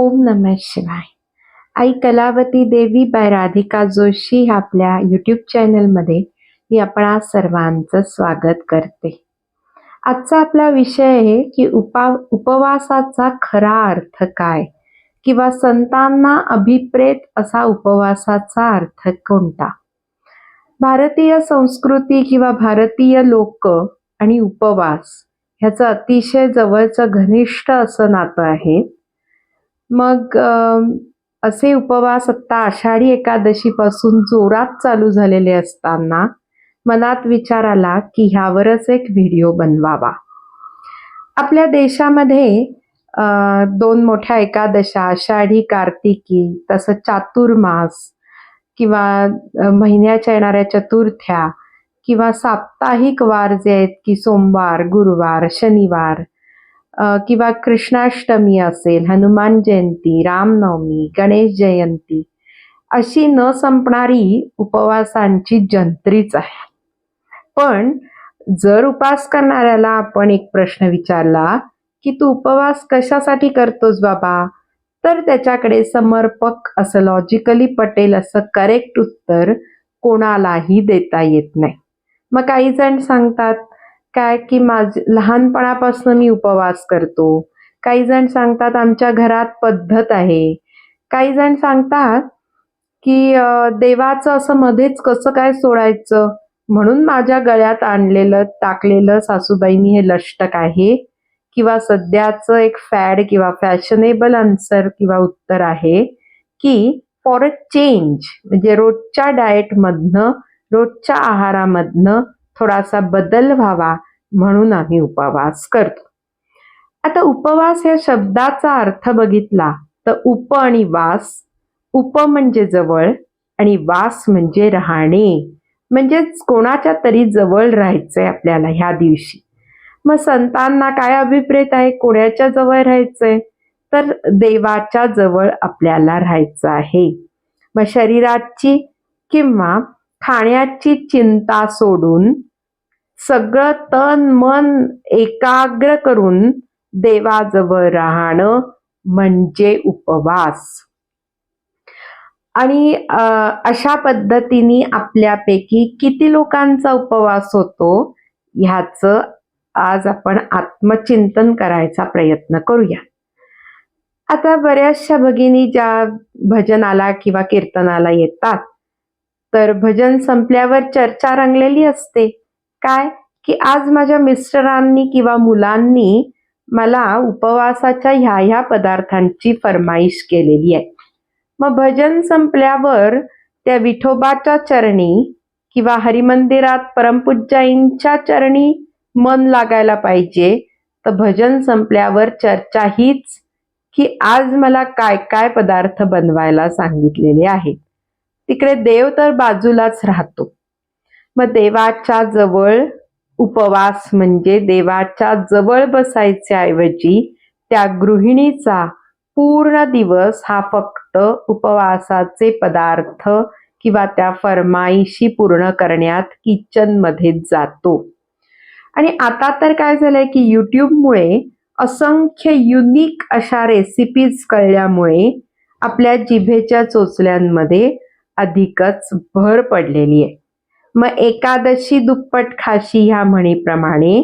ओम नमः शिवाय. आई कलावती देवी बाय राधिका जोशी ह्या आपल्या यूट्यूब चॅनलमध्ये मी आपणा सर्वांचं स्वागत करते. आजचा आपला विषय आहे की उपा उपवासाचा खरा अर्थ काय? किंवा संतांना अभिप्रेत असा उपवासाचा अर्थ कोणता? भारतीय संस्कृती किंवा भारतीय लोक आणि उपवास ह्याचं अतिशय जवळचं घनिष्ठ असं नातं आहे. मग असे उपवास आत्ता आषाढी एकादशीपासून जोरात चालू झालेले असताना मनात विचार आला की ह्यावरच एक व्हिडिओ बनवावा. आपल्या देशामध्ये दोन मोठ्या एकादशा आषाढी कार्तिकी तसं चातुर्मास किंवा महिन्याच्या येणाऱ्या चतुर्थ्या किंवा साप्ताहिक वार जे आहेत की सोमवार गुरुवार शनिवार किंवा कृष्णाष्टमी असेल हनुमान जयंती रामनवमी गणेश जयंती अशी न संपणारी उपवासांची जंत्रीच आहे. पण जर उपास करणाऱ्याला आपण एक प्रश्न विचारला की तू उपवास कशासाठी करतोस बाबा? तर त्याच्याकडे समर्पक असं लॉजिकली पटेल असं करेक्ट उत्तर कोणालाही देता येत नाही. मग काही जण सांगतात काय की माझ लहानपणापासून मी उपवास करतो. काही जण सांगतात आमच्या घरात पद्धत आहे. काही जण सांगतात की देवाचं असं मध्येच कसं काय सोडायचं? म्हणून माझ्या गळ्यात आणलेलं टाकलेलं सासूबाईंनी हे लष्टक आहे किंवा सध्याचं एक फॅड किंवा फॅशनेबल आन्सर किंवा उत्तर आहे की फॉर अ चेंज म्हणजे रोजच्या डाएटमधनं रोजच्या आहारामधनं थोडासा बदल व्हावा म्हणून आम्ही उपवास करतो. आता उपवास या शब्दाचा अर्थ बघितला तर उप आणि वास उप म्हणजे जवळ आणि वास म्हणजे राहणे. म्हणजेच कोणाच्या तरी जवळ राहायचंय आपल्याला ह्या दिवशी. मग संतांना काय अभिप्रेत आहे? कोणाच्या जवळ राहायचंय? तर देवाच्या जवळ आपल्याला राहायचं आहे. मग शरीराची किंवा खाण्याची चिंता सोडून सगळं तन मन एकाग्र करून देवाजवळ राहणं म्हणजे उपवास. आणि अशा पद्धतीने आपल्यापैकी किती लोकांचा उपवास होतो ह्याचं आज आपण आत्मचिंतन करायचा प्रयत्न करूया. आता बऱ्याचशा भगिनी ज्या भजनाला किंवा कीर्तनाला येतात तर भजन संपल्यावर चर्चा रंगलेली असते. काय? की आज माझ्या मिस्टरांनी किंवा मुलांनी मला उपवासाच्या ह्या ह्या पदार्थांची फरमाईश केलेली आहे. मग भजन संपल्यावर त्या विठोबाच्या चरणी किंवा हरिमंदिरात परमपूज्याईंच्या चरणी मन लागायला पाहिजे तर भजन संपल्यावर चर्चा हीच की आज मला काय काय पदार्थ बनवायला सांगितलेले आहेत. तिकडे देव तर बाजूलाच राहतो. मग देवाच्या जवळ उपवास म्हणजे देवाच्या जवळ बसायच्या ऐवजी त्या गृहिणीचा पूर्ण दिवस हा फक्त उपवासाचे पदार्थ किंवा त्या फरमाईशी पूर्ण करण्यात किचनमध्ये जातो. आणि आता तर काय झालंय की यूट्यूबमुळे असंख्य युनिक अशा रेसिपीज कळल्यामुळे आपल्या जिभेच्या चोचल्यांमध्ये अधिकच भर पडलेली आहे. मग एकादशी दुप्पट खाशी ह्या म्हणीप्रमाणे.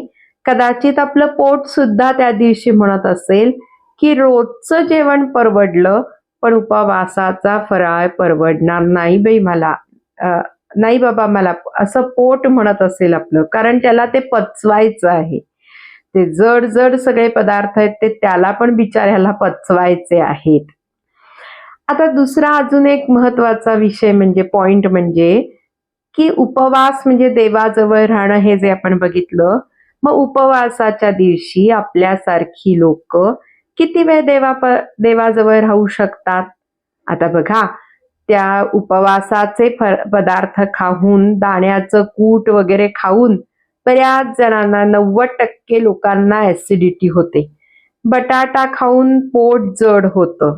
कदाचित आपलं पोट सुद्धा त्या दिवशी म्हणत असेल की रोजचं जेवण परवडलं पण उपवासाचा फराळ परवडणार नाही बाई मला. नाही बाबा मला. असं पोट म्हणत असेल आपलं कारण त्याला ते पचवायचं आहे. ते जड जड सगळे पदार्थ आहेत ते त्याला पण बिचाऱ्याला पचवायचे आहेत. आता दुसरा अजून एक महत्त्वाचा विषय म्हणजे पॉइंट म्हणजे की उपवास म्हणजे देवाजवळ राहणं हे जे आपण बघितलं मग उपवासाच्या दिवशी आपल्यासारखी लोक किती वेळ देवा देवाजवळ राहू शकतात? आता बघा त्या उपवासाचे फ- पदार्थ खाऊन दाण्याचं कूट वगैरे खाऊन बऱ्याच जणांना नव्वद टक्के लोकांना ऍसिडिटी होते. बटाटा खाऊन पोट जड होतं.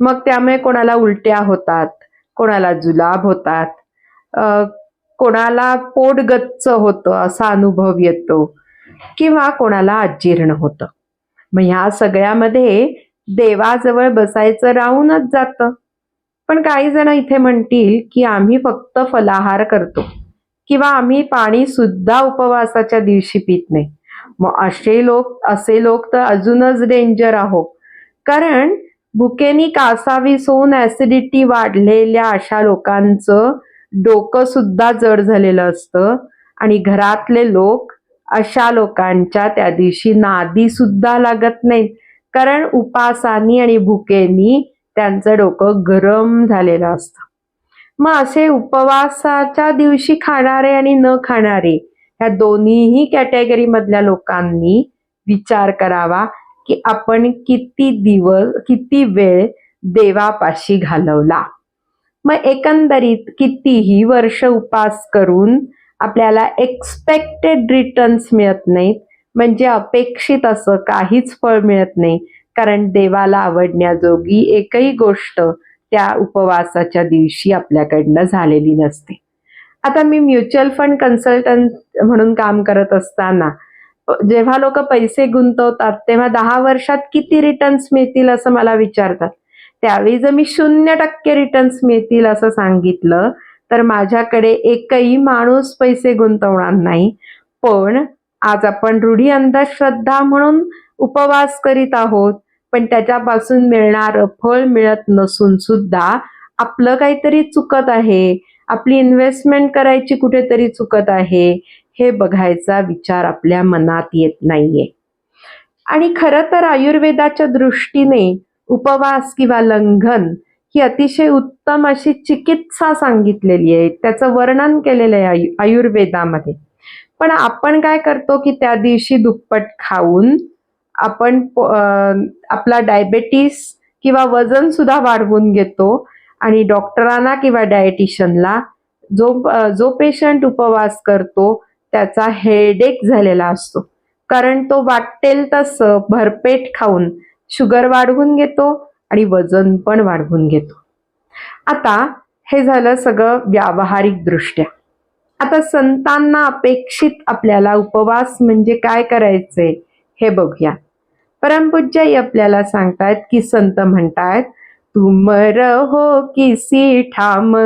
मग त्यामुळे कोणाला उलट्या होतात कोणाला जुलाब होतात. कोणाला पोट गच्च होतं असा अनुभव येतो किंवा कोणाला अजीर्ण होतं. मग ह्या सगळ्यामध्ये देवाजवळ बसायचं राहूनच जातं. पण काही जण इथे म्हणतील की आम्ही फक्त फलाहार करतो किंवा आम्ही पाणी सुद्धा उपवासाच्या दिवशी पित नाही. मग असे लोक असे लोक तर अजूनच डेंजर आहो कारण भुकेनी कासावीस होऊन ऍसिडिटी वाढलेल्या अशा लोकांचं डोकं सुद्धा जड झालेलं असतं. आणि घरातले लोक अशा लोकांच्या त्या दिवशी नादी सुद्धा लागत नाहीत. कारण उपासानी आणि भुकेनी त्यांचं डोकं गरम झालेलं असतं. मग असे उपवासाच्या दिवशी खाणारे आणि न खाणारे ह्या दोन्हीही कॅटेगरी मधल्या लोकांनी विचार करावा की आपण किती दिवस किती वेळ देवापाशी घालवला. मग एकंदरीत कितीही वर्ष उपास करून आपल्याला एक्सपेक्टेड रिटर्न्स मिळत नाहीत. म्हणजे अपेक्षित असं काहीच फळ मिळत नाही. कारण देवाला आवडण्याजोगी एकही गोष्ट त्या उपवासाच्या दिवशी आपल्याकडनं झालेली नसते. आता मी म्युच्युअल फंड कन्सल्टंट म्हणून काम करत असताना जेव्हा लोक पैसे गुंतवतात तेव्हा दहा वर्षात किती रिटर्न्स मिळतील असं मला विचारतात. त्यावेळी जर मी शून्य टक्के रिटर्न्स मिळतील असं सांगितलं तर माझ्याकडे एकही माणूस पैसे गुंतवणार नाही. पण आज आपण रूढी अंधश्रद्धा म्हणून उपवास करीत आहोत पण त्याच्यापासून मिळणार फळ मिळत नसून सुद्धा आपलं काहीतरी चुकत आहे. आपली इन्व्हेस्टमेंट करायची कुठेतरी चुकत आहे हे बघायचा विचार आपल्या मनात येत नाहीये. आणि खरं तर आयुर्वेदाच्या दृष्टीने उपवास किंवा लंघन ही अतिशय उत्तम अशी चिकित्सा सांगितलेली आहे. त्याचं वर्णन केलेलं आहे आयु आयुर्वेदामध्ये. पण आपण काय करतो की त्या दिवशी दुप्पट खाऊन आपण आपला डायबेटीस किंवा वजन सुद्धा वाढवून घेतो आणि डॉक्टरांना किंवा डायटिशियनला जो जो पेशंट उपवास करतो त्याचा हेडेक झालेला असतो. कारण तो वाटेल तसं भरपेट खाऊन शुगर वाढवून घेतो आणि वजन पण वाढवून घेतो. आता हे झालं सगळं व्यावहारिक दृष्ट्या. आता संतांना अपेक्षित आपल्याला उपवास म्हणजे काय करायचे हे बघूया. परमपूज्याई आपल्याला सांगतायत की संत म्हणतायत तुम रहो किसी ठाम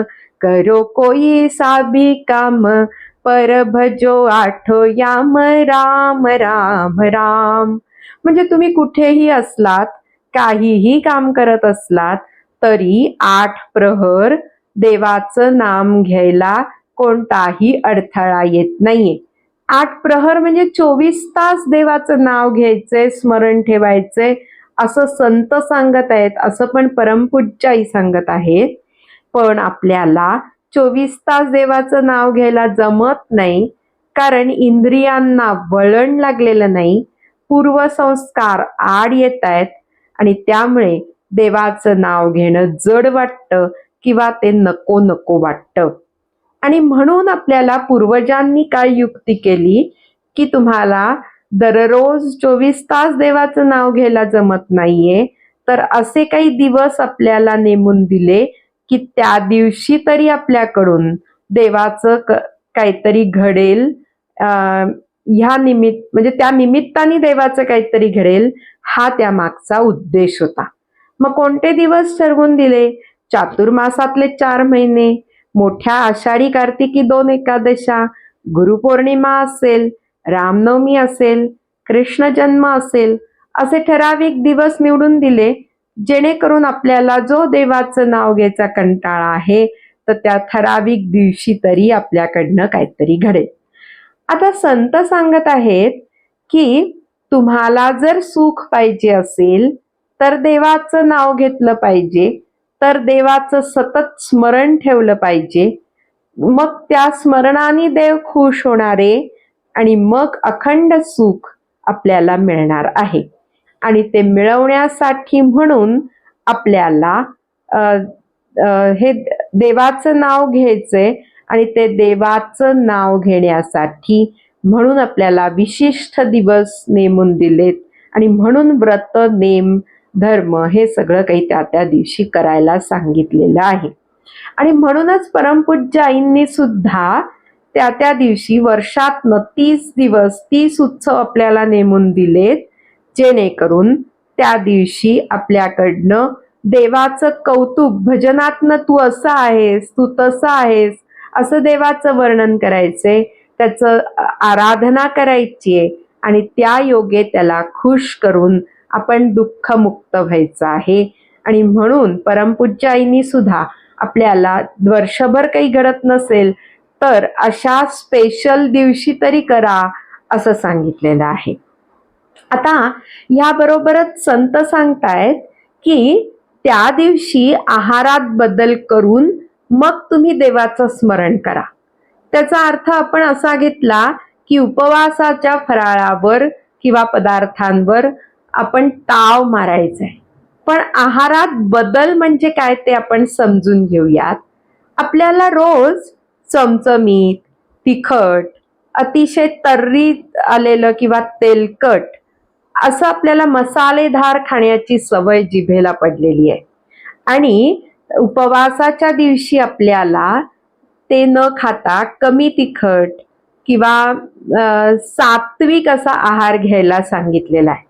करो कोई साबी काम पर भजो आठो याम राम राम राम. म्हणजे तुम्ही कुठेही असलात काहीही काम करत असलात तरी आठ प्रहर देवाचं नाम घ्यायला कोणताही अडथळा येत नाहीये. आठ प्रहर म्हणजे चोवीस तास देवाचं नाव घ्यायचंय स्मरण ठेवायचंय असं संत सांगत आहेत असं पण परमपूज्याई सांगत आहेत. पण आपल्याला चोवीस तास देवाचं नाव घ्यायला जमत नाही कारण इंद्रियांना वळण लागलेलं नाही पूर्वसंस्कार आड येत आहेत आणि त्यामुळे देवाचं नाव घेणं जड वाटतं किंवा ते नको नको वाटतं. आणि म्हणून आपल्याला पूर्वजांनी काय युक्ती केली? की तुम्हाला दररोज चोवीस तास देवाचं नाव घ्यायला जमत नाहीये तर असे काही दिवस आपल्याला नेमून दिले की त्या दिवशी तरी आपल्याकडून देवाचं काहीतरी घडेल ह्या निमित्त म्हणजे त्या निमित्ताने देवाचं काहीतरी घडेल हा त्या मागचा उद्देश होता. मग कोणते दिवस ठरवून दिले? चातुर्मासातले चार महिने मोठ्या आषाढी कार्तिकी दोन एकादशा गुरुपौर्णिमा असेल रामनवमी असेल कृष्ण जन्म असेल असे ठराविक दिवस निवडून दिले जेणेकरून आपल्याला जो देवाचं नाव घ्यायचा कंटाळा आहे तर त्या ठराविक दिवशी तरी आपल्याकडनं काहीतरी घडेल. आता संत सांगत आहेत की तुम्हाला जर सुख पाहिजे असेल तर देवाचं नाव घेतलं पाहिजे तर देवाचं सतत स्मरण ठेवलं पाहिजे. मग त्या स्मरणाने देव खुश होणारे आणि मग अखंड सुख आपल्याला मिळणार आहे. आणि ते मिळवण्यासाठी म्हणून आपल्याला हे देवाचं नाव घ्यायचंय आणि ते देवाचं नाव घेण्यासाठी म्हणून आपल्याला विशिष्ट दिवस नेमून दिलेत. आणि म्हणून व्रत नेम धर्म हे सगळं काही त्या त्या दिवशी करायला सांगितलेलं आहे. आणि म्हणूनच परमपूज्य आईंनी सुद्धा त्या त्या दिवशी वर्षात तीस दिवस तीस उत्सव आपल्याला नेमून दिलेत जेणेकरून त्या दिवशी आपल्याकडनं देवाचं कौतुक भजनातनं तू असं आहेस तू तसं आहेस असं देवाचं वर्णन करायचंय त्याचं आराधना करायची आहे आणि त्या योगे त्याला खुश करून आपण दुःखमुक्त व्हायचं आहे. आणि म्हणून परमपूज्य आईनी सुद्धा आपल्याला वर्षभर काही घडत नसेल तर अशा स्पेशल दिवशी तरी करा असं सांगितलेलं आहे. आता याबरोबरच संत सांगतायत की त्या दिवशी आहारात बदल करून मग तुम्ही देवाचं स्मरण करा. त्याचा अर्थ आपण असा घेतला की उपवासाच्या फराळावर किंवा पदार्थांवर आपण ताव मारायचा आहे पण आहारात बदल म्हणजे काय ते आपण समजून घेऊयात. आपल्याला रोज चमचमीत तिखट अतिशय तर्रीत आलेलं किंवा तेलकट असं आपल्याला मसालेदार खाण्याची सवय जिभेला पडलेली आहे. आणि उपवासाच्या दिवशी आपल्याला ते न खाता कमी तिखट किंवा सात्विक असा आहार घ्यायला सांगितलेला आहे.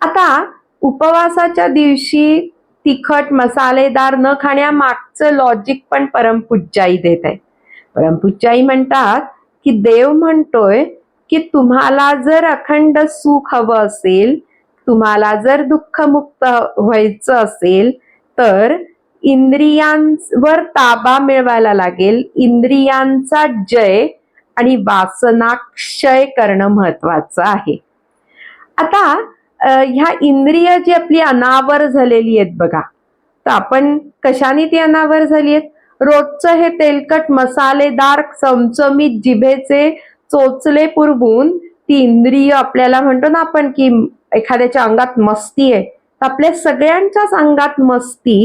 आता उपवासाच्या दिवशी तिखट मसालेदार न खाण्यामागचं लॉजिक पण परमपूज्याई देत आहे. परमपूज्याई म्हणतात की देव म्हणतोय की तुम्हाला जर अखंड सुख हवं असेल तुम्हाला जर दुःखमुक्त व्हायचं असेल तर इंद्रियांवर ताबा मिळवायला लागेल. इंद्रियांचा जय आणि वासना क्षय करणं महत्वाचं आहे. आता ह्या इंद्रिय जी आपली अनावर झालेली आहेत बघा तर आपण कशाने ती अनावर झाली आहेत? रोजचं हे तेलकट मसालेदार चमचमीत जिभेचे चोचले पुरवून ती इंद्रिय आपल्याला म्हणतो ना आपण की एखाद्याच्या अंगात मस्ती आहे तर आपल्या सगळ्यांच्याच अंगात मस्ती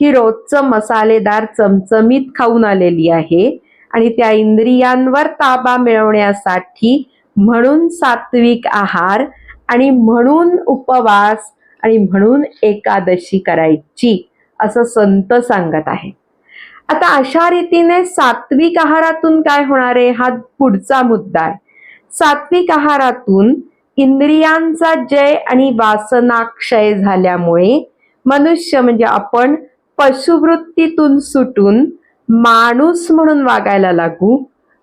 ही रोजचं मसालेदार चमचमीत खाऊन आलेली आहे आणि त्या इंद्रियांवर ताबा मिळवण्यासाठी म्हणून सात्विक आहार आणि म्हणून उपवास आणि म्हणून एकादशी करायची असं संत सांगत आहे आता अशा रीतीने सात्विक आहारातून काय होणार आहे? हा पुढचा मुद्दा आहे. सात्विक आहारातून इंद्रियांचा जय आणि वासनाक्षय झाल्यामुळे मनुष्य म्हणजे आपण पशुवृत्तीतून सुटून माणूस म्हणून वागायला लागू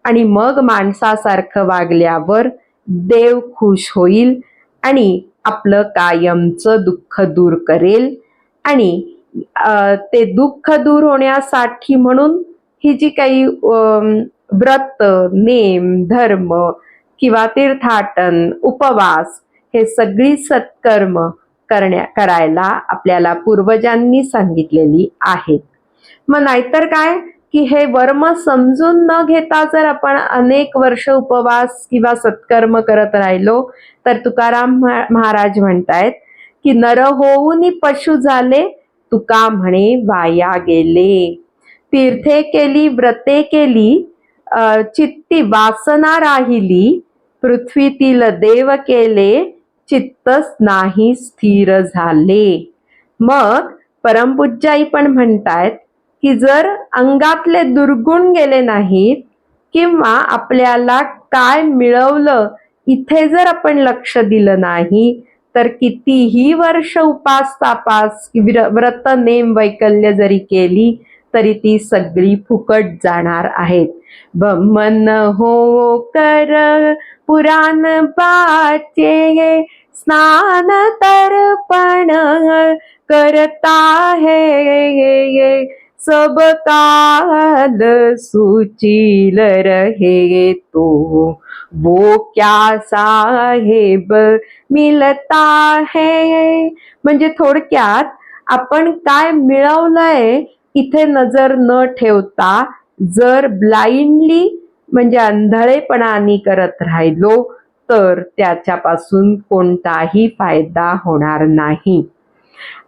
आणि मग माणसासारखं वागल्यावर देव खुश होईल आणि आपलं कायमचं दुःख दूर करेल. आणि ते दुःख दूर होण्यासाठी म्हणून ही जी काही व्रत नेम धर्म किंवा तीर्थाटन उपवास हे सगळी सत्कर्म करण्या करायला आपल्याला पूर्वजांनी सांगितलेली आहेत. मग नाहीतर काय? की हे वर्म समजून न घेता जर आपण अनेक वर्ष उपवास किंवा सत्कर्म करत राहिलो तर तुकाराम महाराज म्हणतायत की नर होऊन पशु झाले तुका म्हणे वाया गेले. तीर्थे केली व्रते केली चित्ती वासना राहिली पृथ्वीतील देव केले चित्तच नाही स्थिर झाले. मग परमपूज्याई पण म्हणतायत की जर अंगातले दुर्गुण गेले नाहीत किंवा आपल्याला काय मिळवलं इथे जर आपण लक्ष दिलं नाही तर कितीही वर्ष उपास तापास व्रत नेम वैकल्य जरी केली तरी ती सगळी फुकट जाणार आहेत. बमन हो कर पुराण पाचे स्नान तर्पण करता है सब काल सुचील रहे तो वो क्या साहेब मिलता है? म्हणजे थोडक्यात आपण काय मिळवलंय इथे नजर न ठेवता जर ब्लाइंडली म्हणजे अंधळेपणाने करत राहिलो तर त्याच्यापासून कोणताही फायदा होणार नाही.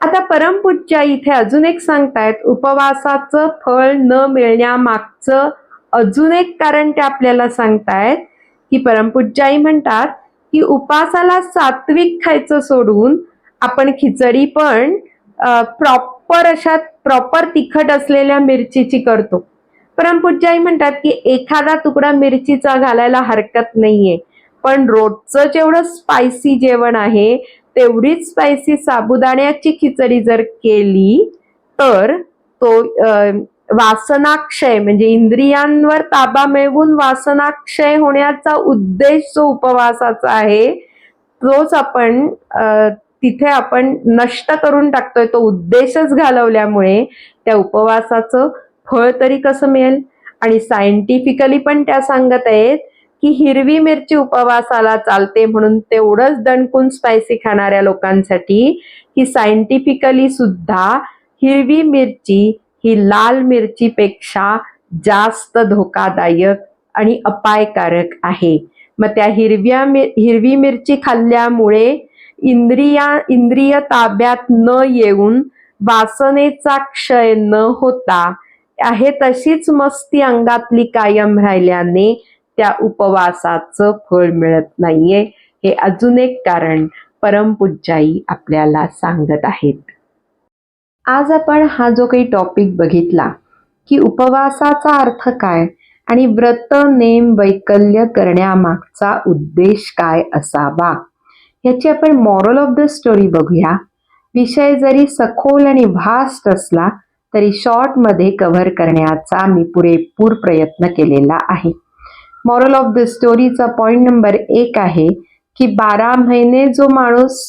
आता परमपूज्या इथे अजून एक सांगतायत उपवासाचं फळ न मिळण्यामागचं अजून एक कारण ते आपल्याला सांगतायत की परमपूज्याई म्हणतात की उपासाला सात्विक खायचं सोडून आपण खिचडी पण प्रॉपर अशा प्रॉपर तिखट असलेल्या मिरचीची करतो. परमपूज्याई म्हणतात की एखादा तुकडा मिरचीचा घालायला हरकत नाहीये. पण रोजचं जेवढं स्पायसी जेवण आहे तेवढीच स्पायसी साबुदाण्याची खिचडी जर केली तर तो वासनाक्षय म्हणजे इंद्रियांवर ताबा मिळवून वासनाक्षय होण्याचा उद्देश जो उपवासाचा आहे तोच आपण तिथे आपण नष्ट करून टाकतोय. तो उद्देशच घालवल्यामुळे त्या उपवासाचं फळ तरी कसं मिळेल? आणि सायंटिफिकली पण त्या सांगत आहेत की हिरवी मिरची उपवासाला चालते म्हणून तेवढंच दणकून स्पायसी खाणाऱ्या लोकांसाठी की सायंटिफिकली सुद्धा हिरवी मिरची ही लाल मिरचीपेक्षा जास्त धोकादायक आणि अपायकारक आहे. मग त्या हिरव्या मिर हिरवी मिरची खाल्ल्यामुळे इंद्रिया इंद्रिय ताब्यात न येऊन वासनेचा क्षय न होता आहे तशीच मस्ती अंगातली कायम राहिल्याने त्या उपवासाचं फळ मिळत नाहीये. हे अजून एक कारण परमपूज्याई आपल्याला सांगत आहेत. आज आपण हा जो काही टॉपिक बघितला की उपवासाचा अर्थ काय आणि व्रत नेम वैकल्य करण्यामागचा उद्देश काय असावा याची आपण मॉरल ऑफ द स्टोरी बघूया. विषय जरी सखोल आणि व्हास्ट असला तरी शॉर्टमध्ये कव्हर करण्याचा मी पुरेपूर प्रयत्न केलेला आहे. मॉरल ऑफ द स्टोरीचा पॉइंट नंबर एक आहे की बारा महिने जो माणूस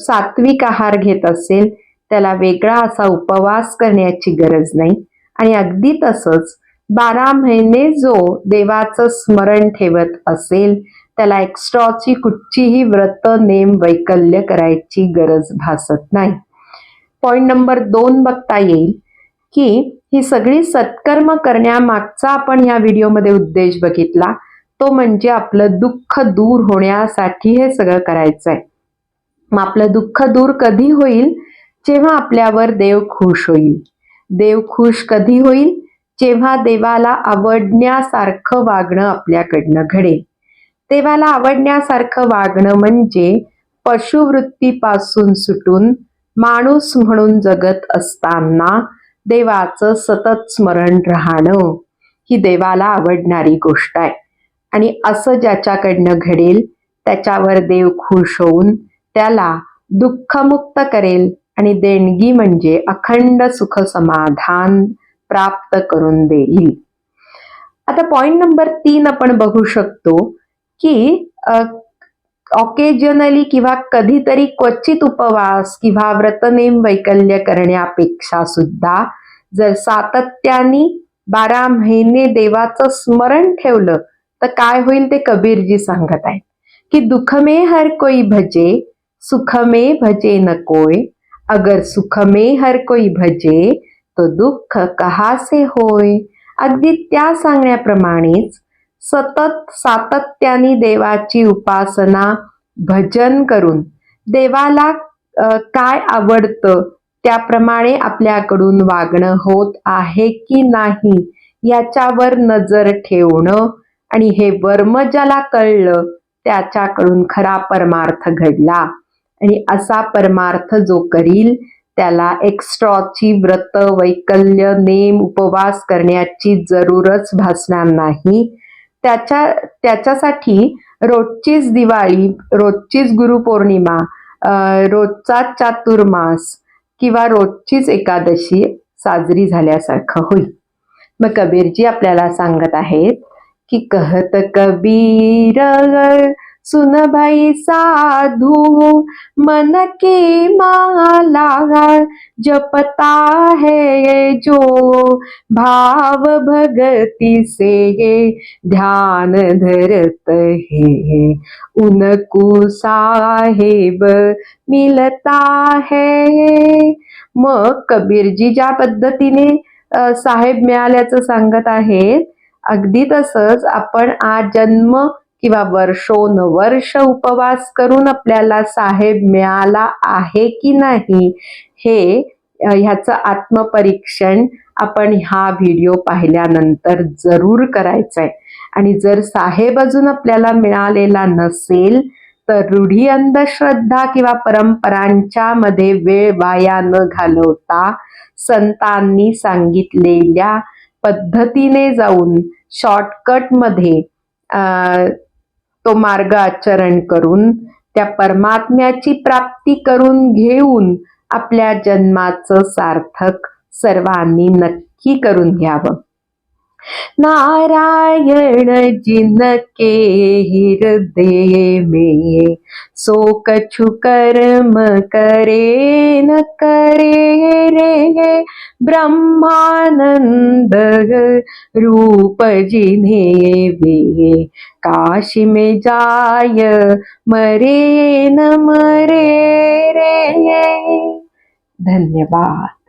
सात्विक आहार घेत असेल त्याला वेगळा असा उपवास करण्याची गरज नाही. आणि अगदी तसंच बारा महिने जो देवाचं स्मरण ठेवत असेल त्याला एक्स्ट्राची कुठचीही व्रत नेम वैकल्य करायची गरज भासत नाही. पॉइंट नंबर दोन बघता येईल की ही सगळी सत्कर्म करण्यामागचा आपण या व्हिडिओमध्ये उद्देश बघितला तो म्हणजे आपलं दुःख दूर होण्यासाठी हे सगळं करायचं आहे मग आपलं दुःख दूर कधी होईल? जेव्हा आपल्यावर देव खुश होईल. देव खुश कधी होईल? जेव्हा देवाला आवडण्यासारखं वागणं आपल्याकडनं घडेल. देवाला आवडण्यासारखं वागणं म्हणजे पशुवृत्तीपासून सुटून माणूस म्हणून जगत असताना देवाचं सतत स्मरण राहणं ही देवाला आवडणारी गोष्ट आहे. आणि असं ज्याच्याकडनं घडेल त्याच्यावर देव खुश होऊन त्याला दुःखमुक्त करेल आणि देणगी म्हणजे अखंड सुख समाधान प्राप्त करून देईल. आता पॉइंट नंबर तीन आपण बघू शकतो की ऑकेजनली किंवा कधीतरी क्वचित उपवास किंवा व्रतनेम वैकल्य करण्यापेक्षा सुद्धा जर सातत्याने बारा महिने देवाचं स्मरण ठेवलं तर काय होईल ते कबीरजी सांगत आहेत. की दुखमे हर कोई भजे सुखमे भजे न कोय. अगर सुखमे हर कोई भजे तो दुःख कहासे होय? अगदी त्या सांगण्याप्रमाणेच सतत सातत्याने देवाची उपासना भजन करून देवाला काय आवडतं त्याप्रमाणे आपल्याकडून वागणं होत आहे की नाही याच्यावर नजर ठेवणं आणि हे वर्म ज्याला कळलं त्याच्याकडून खरा परमार्थ घडला. आणि असा परमार्थ जो करील त्याला एक्स्ट्रॉची व्रत वैकल्य नेम उपवास करण्याची जरूरच भासणार नाही. त्याच्या त्याच्यासाठी रोजचीच दिवाळी रोजचीच गुरुपौर्णिमा रोजचा चातुर्मास किंवा रोजचीच एकादशी साजरी झाल्यासारखं होईल. मग कबीरजी आपल्याला सांगत आहेत की कहत कबीर सुन भाई साधू मन के माला जपता है जो भाव भगति से ध्यान धरत है। उनको साहेब मिलता है। मग कबीरजी ज्या पद्धतीने साहेब मिळाल्याचं सांगत आहेत अगदी तसंच आपण आज जन्म किंवा वर्षोन वर्ष उपवास करून आपल्याला साहेब मिळाला आहे की नाही हे ह्याचं आत्मपरीक्षण आपण हा व्हिडिओ पाहिल्यानंतर जरूर करायचं आहे आणि जर साहेब अजून आपल्याला मिळालेला नसेल तर रूढी अंधश्रद्धा किंवा परंपरांच्या मध्ये वेळ वाया न घालवता संतांनी सांगितलेल्या पद्धतीने जाऊन शॉर्टकटमध्ये अ, तो मार्ग आचरण करून त्या परमात्म्याची प्राप्ती करून घेऊन आपल्या जन्माचं सार्थक सर्वांनी नक्की करून घ्यावं. नारायण जिनके हृदय में सो कछु कर्म करे न करे रे ब्रह्मानंद रूप जिन्हे वे काशी में जाय मरे न मरे रे धन्यवाद